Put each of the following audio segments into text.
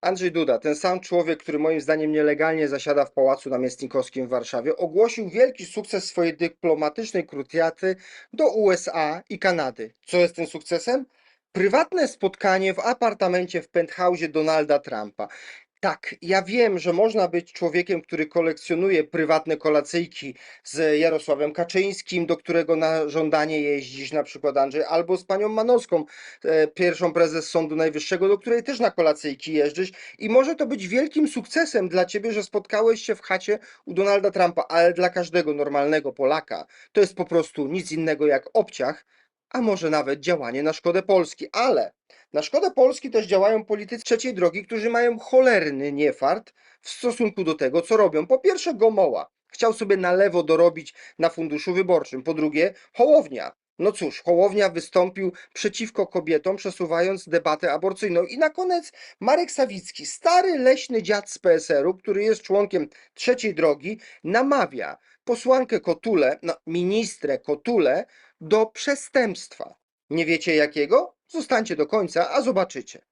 Andrzej Duda, ten sam człowiek, który moim zdaniem nielegalnie zasiada w Pałacu Namiestnikowskim w Warszawie, ogłosił wielki sukces swojej dyplomatycznej krucjaty do USA i Kanady. Co jest tym sukcesem? Prywatne spotkanie w apartamencie w penthouse'ie Donalda Trumpa. Tak, ja wiem, że można być człowiekiem, który kolekcjonuje prywatne kolacyjki z Jarosławem Kaczyńskim, do którego na żądanie jeździsz, na przykład Andrzej, albo z panią Manowską, e, pierwszą prezes Sądu Najwyższego, do której też na kolacyjki jeżdżysz. I może to być wielkim sukcesem dla ciebie, że spotkałeś się w chacie u Donalda Trumpa, ale dla każdego normalnego Polaka to jest po prostu nic innego jak obciach, a może nawet działanie na szkodę Polski. Ale na szkodę Polski też działają politycy trzeciej drogi, którzy mają cholerny niefart w stosunku do tego, co robią. Po pierwsze, Gomoła. Chciał sobie na lewo dorobić na funduszu wyborczym. Po drugie, Hołownia. No cóż, Hołownia wystąpił przeciwko kobietom, przesuwając debatę aborcyjną. I na koniec Marek Sawicki, stary leśny dziad z PSR-u, który jest członkiem trzeciej drogi, namawia posłankę Kotulę, no, ministrę Kotulę, do przestępstwa. Nie wiecie jakiego? Zostańcie do końca, a zobaczycie.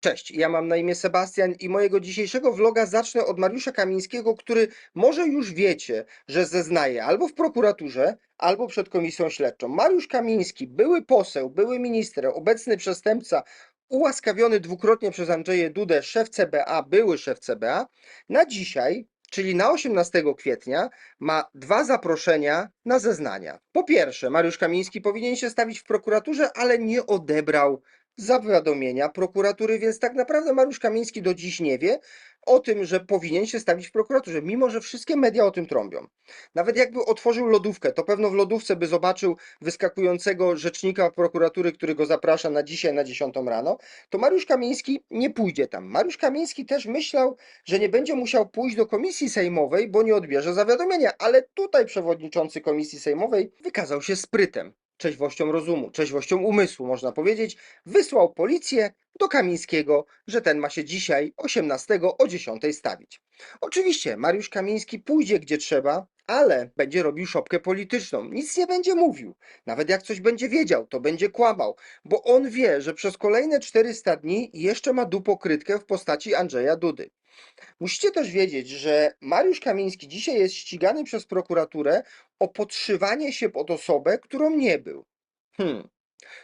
Cześć, ja mam na imię Sebastian i mojego dzisiejszego vloga zacznę od Mariusza Kamińskiego, który może już wiecie, że zeznaje albo w prokuraturze, albo przed komisją śledczą. Mariusz Kamiński, były poseł, były minister, obecny przestępca, ułaskawiony dwukrotnie przez Andrzeję Dudę, szef CBA, były szef CBA, na dzisiaj, czyli na 18 kwietnia, ma dwa zaproszenia na zeznania. Po pierwsze, Mariusz Kamiński powinien się stawić w prokuraturze, ale nie odebrał zawiadomienia prokuratury, więc tak naprawdę Mariusz Kamiński do dziś nie wie o tym, że powinien się stawić w prokuraturze, mimo że wszystkie media o tym trąbią. Nawet jakby otworzył lodówkę, to pewno w lodówce by zobaczył wyskakującego rzecznika prokuratury, który go zaprasza na dzisiaj na 10 rano, to Mariusz Kamiński nie pójdzie tam. Mariusz Kamiński też myślał, że nie będzie musiał pójść do komisji sejmowej, bo nie odbierze zawiadomienia, ale tutaj przewodniczący komisji sejmowej wykazał się sprytem trzeźwością rozumu, trzeźwością umysłu, można powiedzieć, wysłał policję do Kamińskiego, że ten ma się dzisiaj 18 o 10 stawić. Oczywiście Mariusz Kamiński pójdzie gdzie trzeba, ale będzie robił szopkę polityczną. Nic nie będzie mówił. Nawet jak coś będzie wiedział, to będzie kłamał, bo on wie, że przez kolejne 400 dni jeszcze ma dupokrytkę w postaci Andrzeja Dudy. Musicie też wiedzieć, że Mariusz Kamiński dzisiaj jest ścigany przez prokuraturę o podszywanie się pod osobę, którą nie był. Hmm.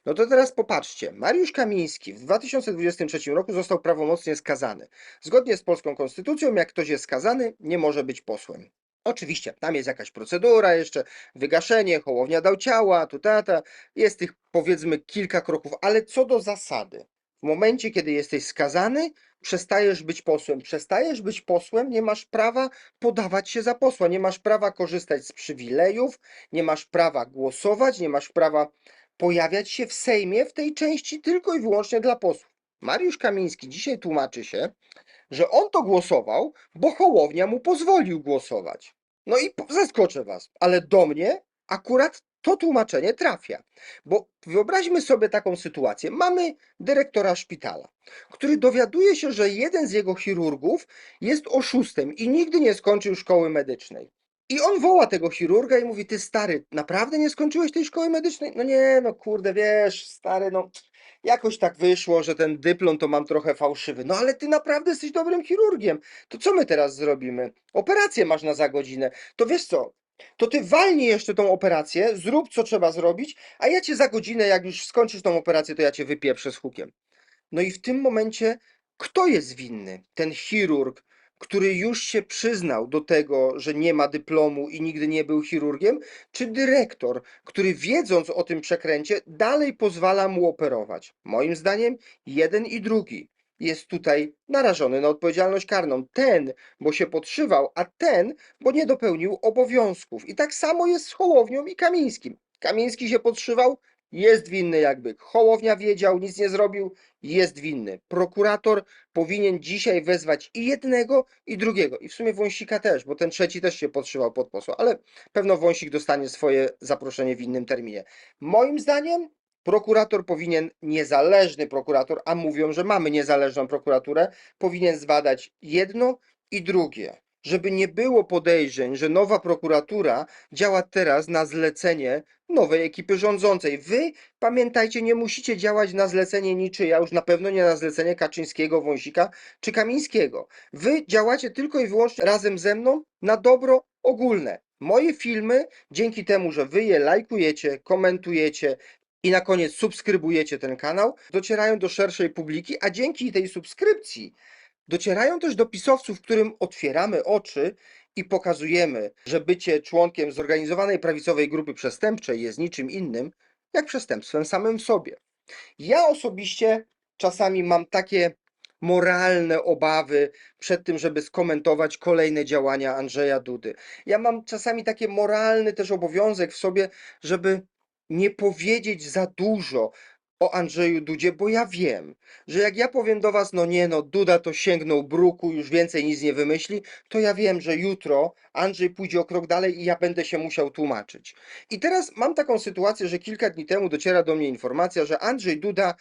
No to teraz popatrzcie. Mariusz Kamiński w 2023 roku został prawomocnie skazany. Zgodnie z polską konstytucją, jak ktoś jest skazany, nie może być posłem. Oczywiście, tam jest jakaś procedura jeszcze, wygaszenie, Hołownia dał ciała, tu tata, jest tych powiedzmy kilka kroków, ale co do zasady, w momencie, kiedy jesteś skazany, przestajesz być posłem. Przestajesz być posłem, nie masz prawa podawać się za posła, nie masz prawa korzystać z przywilejów, nie masz prawa głosować, nie masz prawa pojawiać się w Sejmie w tej części tylko i wyłącznie dla posłów. Mariusz Kamiński dzisiaj tłumaczy się, że on to głosował, bo Hołownia mu pozwolił głosować. No i zaskoczę was, ale do mnie akurat to tłumaczenie trafia. Bo wyobraźmy sobie taką sytuację. Mamy dyrektora szpitala, który dowiaduje się, że jeden z jego chirurgów jest oszustem i nigdy nie skończył szkoły medycznej. I on woła tego chirurga i mówi: Ty stary, naprawdę nie skończyłeś tej szkoły medycznej? No nie, no kurde, wiesz, stary, no jakoś tak wyszło, że ten dyplom to mam trochę fałszywy. No ale ty naprawdę jesteś dobrym chirurgiem. To co my teraz zrobimy? Operację masz na za godzinę. To wiesz co? To ty walnij jeszcze tą operację, zrób co trzeba zrobić, a ja cię za godzinę, jak już skończysz tą operację, to ja cię wypieprzę z hukiem. No i w tym momencie kto jest winny? Ten chirurg, który już się przyznał do tego, że nie ma dyplomu i nigdy nie był chirurgiem, czy dyrektor, który wiedząc o tym przekręcie, dalej pozwala mu operować? Moim zdaniem jeden i drugi jest tutaj narażony na odpowiedzialność karną. Ten, bo się podszywał, a ten, bo nie dopełnił obowiązków. I tak samo jest z Hołownią i Kamińskim. Kamiński się podszywał, jest winny jakby. Hołownia wiedział, nic nie zrobił, jest winny. Prokurator powinien dzisiaj wezwać i jednego, i drugiego. I w sumie Wąsika też, bo ten trzeci też się podszywał pod posła, ale pewno Wąsik dostanie swoje zaproszenie w innym terminie. Moim zdaniem prokurator powinien, niezależny prokurator, a mówią, że mamy niezależną prokuraturę, powinien zbadać jedno i drugie. żeby nie było podejrzeń, że nowa prokuratura działa teraz na zlecenie nowej ekipy rządzącej. Wy pamiętajcie, nie musicie działać na zlecenie niczyja, już na pewno nie na zlecenie Kaczyńskiego, Wąsika czy Kamińskiego. Wy działacie tylko i wyłącznie razem ze mną na dobro ogólne. Moje filmy, dzięki temu, że wy je lajkujecie, komentujecie i na koniec subskrybujecie ten kanał, docierają do szerszej publiki, a dzięki tej subskrypcji docierają też do pisowców, którym otwieramy oczy i pokazujemy, że bycie członkiem zorganizowanej prawicowej grupy przestępczej jest niczym innym jak przestępstwem samym w sobie. Ja osobiście czasami mam takie moralne obawy przed tym, żeby skomentować kolejne działania Andrzeja Dudy. Ja mam czasami taki moralny też obowiązek w sobie, żeby nie powiedzieć za dużo o Andrzeju Dudzie, bo ja wiem, że jak ja powiem do was, no nie no, Duda to sięgnął bruku, już więcej nic nie wymyśli, to ja wiem, że jutro Andrzej pójdzie o krok dalej i ja będę się musiał tłumaczyć. I teraz mam taką sytuację, że kilka dni temu dociera do mnie informacja, że Andrzej Duda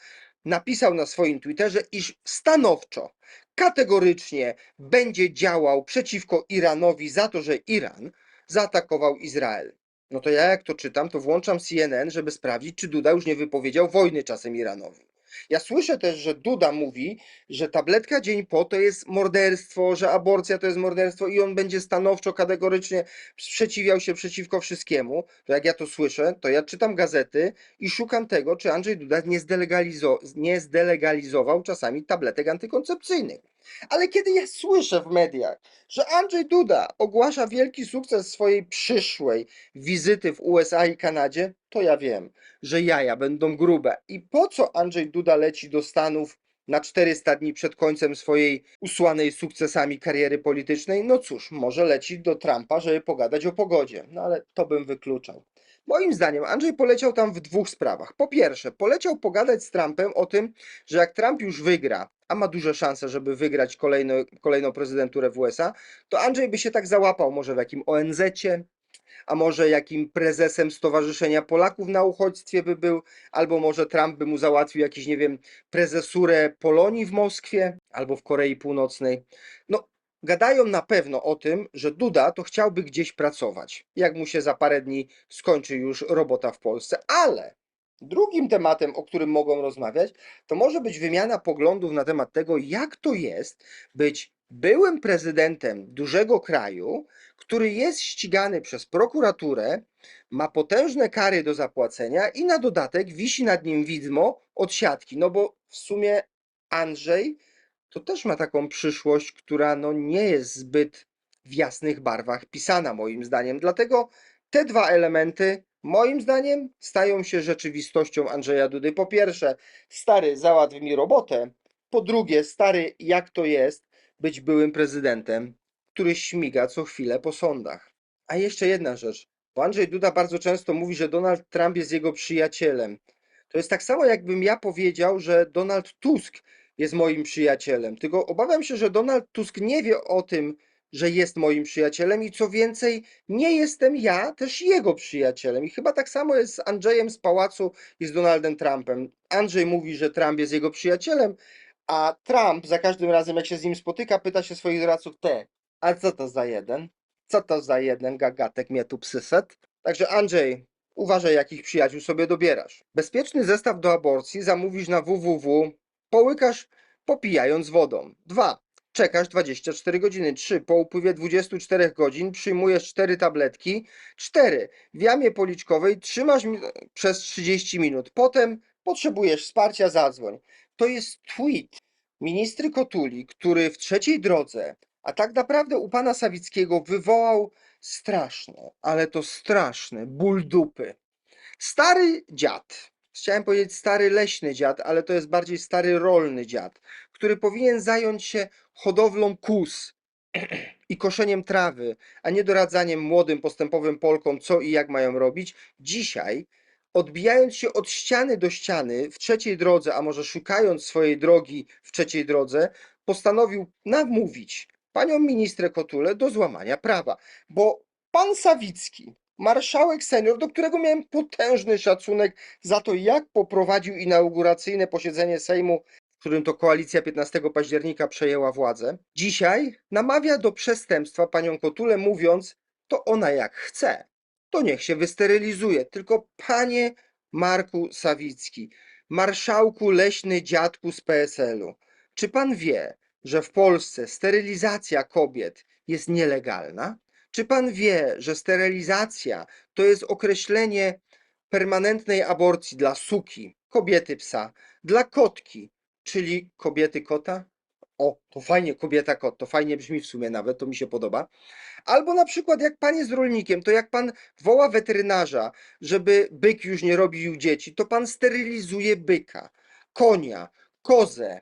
napisał na swoim Twitterze, iż stanowczo, kategorycznie będzie działał przeciwko Iranowi za to, że Iran zaatakował Izrael. No to ja jak to czytam, to włączam CNN, żeby sprawdzić, czy Duda już nie wypowiedział wojny czasem Iranowi. Ja słyszę też, że Duda mówi, że tabletka dzień po to jest morderstwo, że aborcja to jest morderstwo i on będzie stanowczo, kategorycznie sprzeciwiał się przeciwko wszystkiemu. To jak ja to słyszę, to ja czytam gazety i szukam tego, czy Andrzej Duda nie, zdelegalizo- nie zdelegalizował czasami tabletek antykoncepcyjnych. Ale kiedy ja słyszę w mediach, że Andrzej Duda ogłasza wielki sukces swojej przyszłej wizyty w USA i Kanadzie, to ja wiem, że jaja będą grube. I po co Andrzej Duda leci do Stanów na 400 dni przed końcem swojej usłanej sukcesami kariery politycznej? No cóż, może leci do Trumpa, żeby pogadać o pogodzie. No ale to bym wykluczał. Moim zdaniem Andrzej poleciał tam w dwóch sprawach. Po pierwsze, poleciał pogadać z Trumpem o tym, że jak Trump już wygra, a ma duże szanse, żeby wygrać kolejno, kolejną prezydenturę w USA, to Andrzej by się tak załapał może w jakim ONZ-cie, a może jakim prezesem Stowarzyszenia Polaków na uchodźstwie by był, albo może Trump by mu załatwił jakiś, nie wiem, prezesurę Polonii w Moskwie albo w Korei Północnej. No, gadają na pewno o tym, że Duda to chciałby gdzieś pracować, jak mu się za parę dni skończy już robota w Polsce, ale drugim tematem, o którym mogą rozmawiać, to może być wymiana poglądów na temat tego, jak to jest być byłym prezydentem dużego kraju, który jest ścigany przez prokuraturę, ma potężne kary do zapłacenia i na dodatek wisi nad nim widmo od siatki. No bo w sumie Andrzej to też ma taką przyszłość, która no nie jest zbyt w jasnych barwach pisana, moim zdaniem. Dlatego te dwa elementy, moim zdaniem, stają się rzeczywistością Andrzeja Dudy. Po pierwsze, stary, załatw mi robotę. Po drugie, stary, jak to jest być byłym prezydentem, który śmiga co chwilę po sądach. A jeszcze jedna rzecz. Bo Andrzej Duda bardzo często mówi, że Donald Trump jest jego przyjacielem. To jest tak samo, jakbym ja powiedział, że Donald Tusk jest moim przyjacielem. Tylko obawiam się, że Donald Tusk nie wie o tym, że jest moim przyjacielem i co więcej, nie jestem ja też jego przyjacielem. I chyba tak samo jest z Andrzejem z pałacu i z Donaldem Trumpem. Andrzej mówi, że Trump jest jego przyjacielem, a Trump za każdym razem, jak się z nim spotyka, pyta się swoich doradców, te, a co to za jeden? Co to za jeden gagatek mnie tu psyset? Także Andrzej, uważaj jakich przyjaciół sobie dobierasz. Bezpieczny zestaw do aborcji zamówisz na www, połykasz popijając wodą. 2. Czekasz 24 godziny. 3. Po upływie 24 godzin przyjmujesz 4 tabletki. 4. W jamie policzkowej trzymasz przez 30 minut. Potem potrzebujesz wsparcia, zadzwoń. To jest tweet ministry Kotuli, który w trzeciej drodze, a tak naprawdę u pana Sawickiego wywołał straszne, ale to straszne ból dupy. Stary dziad, chciałem powiedzieć stary leśny dziad, ale to jest bardziej stary rolny dziad, który powinien zająć się hodowlą kus i koszeniem trawy, a nie doradzaniem młodym, postępowym Polkom, co i jak mają robić. Dzisiaj, odbijając się od ściany do ściany w trzeciej drodze, a może szukając swojej drogi w trzeciej drodze, postanowił namówić panią ministrę Kotulę do złamania prawa, bo pan Sawicki, marszałek senior, do którego miałem potężny szacunek za to, jak poprowadził inauguracyjne posiedzenie Sejmu, w którym to koalicja 15 października przejęła władzę, dzisiaj namawia do przestępstwa panią Kotulę, mówiąc, to ona jak chce, to niech się wysterylizuje. Tylko panie Marku Sawicki, marszałku leśny dziadku z PSL-u, czy pan wie, że w Polsce sterylizacja kobiet jest nielegalna? Czy pan wie, że sterylizacja to jest określenie permanentnej aborcji dla suki, kobiety psa, dla kotki, czyli kobiety kota? O, to fajnie, kobieta kot, to fajnie brzmi w sumie nawet, to mi się podoba. Albo na przykład jak pan jest rolnikiem, to jak pan woła weterynarza, żeby byk już nie robił dzieci, to pan sterylizuje byka, konia, kozę,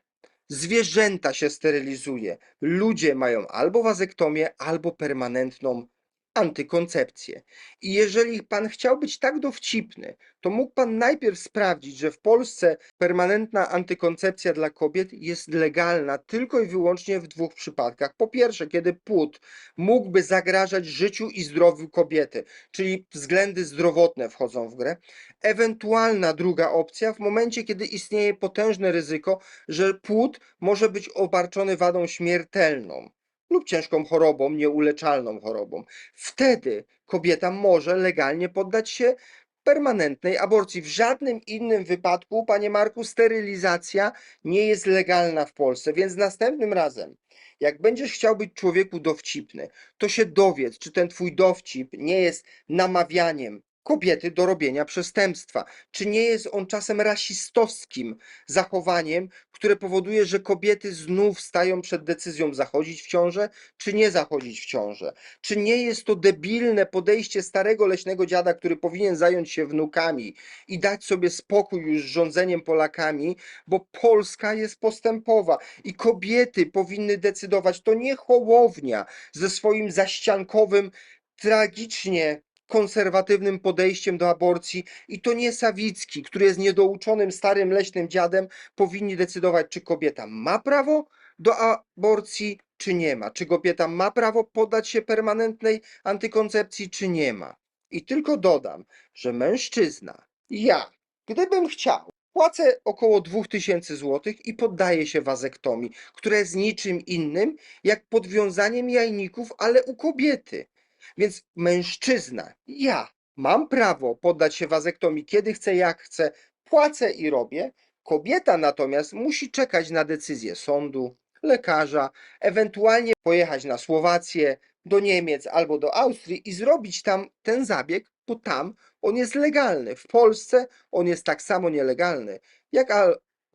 zwierzęta się sterylizuje. Ludzie mają albo wazektomię, albo permanentną antykoncepcję. I jeżeli pan chciał być tak dowcipny, to mógł pan najpierw sprawdzić, że w Polsce permanentna antykoncepcja dla kobiet jest legalna tylko i wyłącznie w dwóch przypadkach. Po pierwsze, kiedy płód mógłby zagrażać życiu i zdrowiu kobiety, czyli względy zdrowotne wchodzą w grę. Ewentualna druga opcja w momencie, kiedy istnieje potężne ryzyko, że płód może być obarczony wadą śmiertelną lub ciężką chorobą, nieuleczalną chorobą. Wtedy kobieta może legalnie poddać się permanentnej aborcji. W żadnym innym wypadku, panie Marku, sterylizacja nie jest legalna w Polsce, więc następnym razem, jak będziesz chciał być człowieku dowcipny, to się dowiedz, czy ten twój dowcip nie jest namawianiem kobiety do robienia przestępstwa. Czy nie jest on czasem rasistowskim zachowaniem, które powoduje, że kobiety znów stają przed decyzją zachodzić w ciążę, czy nie zachodzić w ciążę? Czy nie jest to debilne podejście starego leśnego dziada, który powinien zająć się wnukami i dać sobie spokój już z rządzeniem Polakami, bo Polska jest postępowa i kobiety powinny decydować. To nie Hołownia ze swoim zaściankowym, tragicznie konserwatywnym podejściem do aborcji i to nie Sawicki, który jest niedouczonym starym leśnym dziadem, powinni decydować, czy kobieta ma prawo do aborcji, czy nie ma. Czy kobieta ma prawo poddać się permanentnej antykoncepcji, czy nie ma. I tylko dodam, że mężczyzna, ja, gdybym chciał, płacę około 2000 zł i poddaję się wazektomii, która jest niczym innym jak podwiązaniem jajników, ale u kobiety. Więc mężczyzna, ja mam prawo poddać się wazektomii kiedy chcę, jak chcę, płacę i robię. Kobieta natomiast musi czekać na decyzję sądu, lekarza, ewentualnie pojechać na Słowację, do Niemiec albo do Austrii i zrobić tam ten zabieg, bo tam on jest legalny. W Polsce on jest tak samo nielegalny, jak,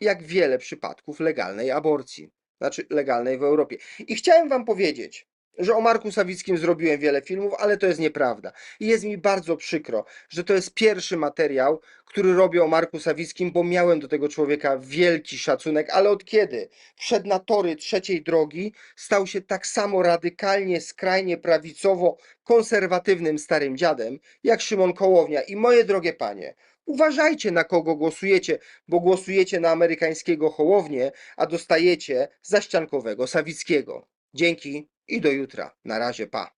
jak wiele przypadków legalnej aborcji, znaczy legalnej w Europie. I chciałem Wam powiedzieć, że o Marku Sawickim zrobiłem wiele filmów, ale to jest nieprawda. I jest mi bardzo przykro, że to jest pierwszy materiał, który robię o Marku Sawickim, bo miałem do tego człowieka wielki szacunek, ale od kiedy wszedł na tory trzeciej drogi, stał się tak samo radykalnie, skrajnie prawicowo-konserwatywnym starym dziadem, jak Szymon Kołownia. I moje drogie panie, uważajcie na kogo głosujecie, bo głosujecie na amerykańskiego Hołownię, a dostajecie zaściankowego Sawickiego. Dzięki i do jutra. Na razie, pa.